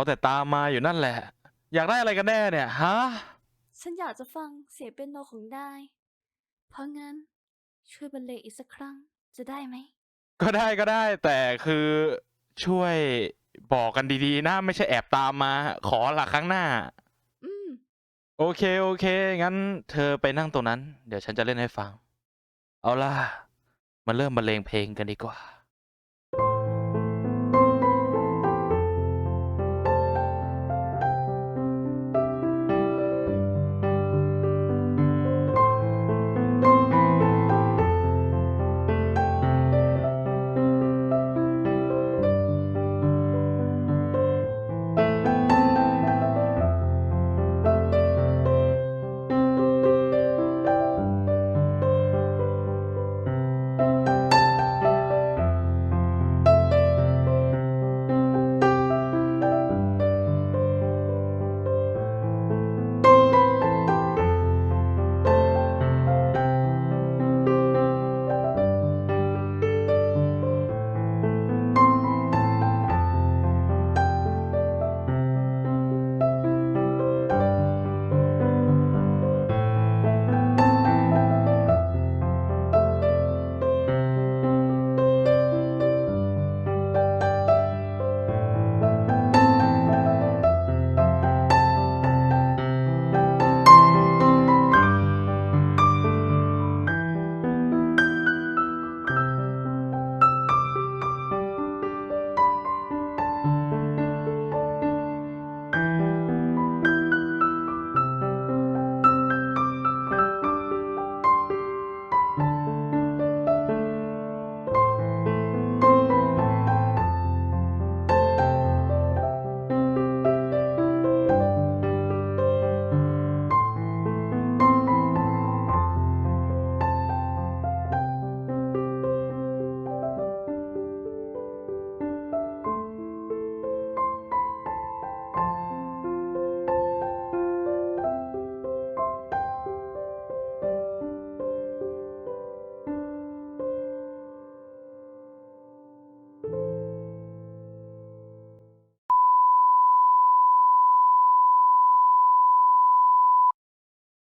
เอาแต่ตามมาอยู่นั่นแหละ อยากได้อะไรกันแน่เนี่ยฮะ ฉันอยากจะฟังเสียงเปียโนของนาย เพราะงั้นช่วยบรรเลงอีกสักครั้งจะได้ไหม ก็ได้ก็ได้ แต่คือช่วยบอกกันดีๆนะไม่ใช่แอบตามมา ขอละครั้งหน้า อืม โอเคโอเค งั้นเธอไปนั่งตรงนั้น เดี๋ยวฉันจะเล่นให้ฟัง เอาล่ะ มาเริ่มบรรเลงเพลงกันดีกว่า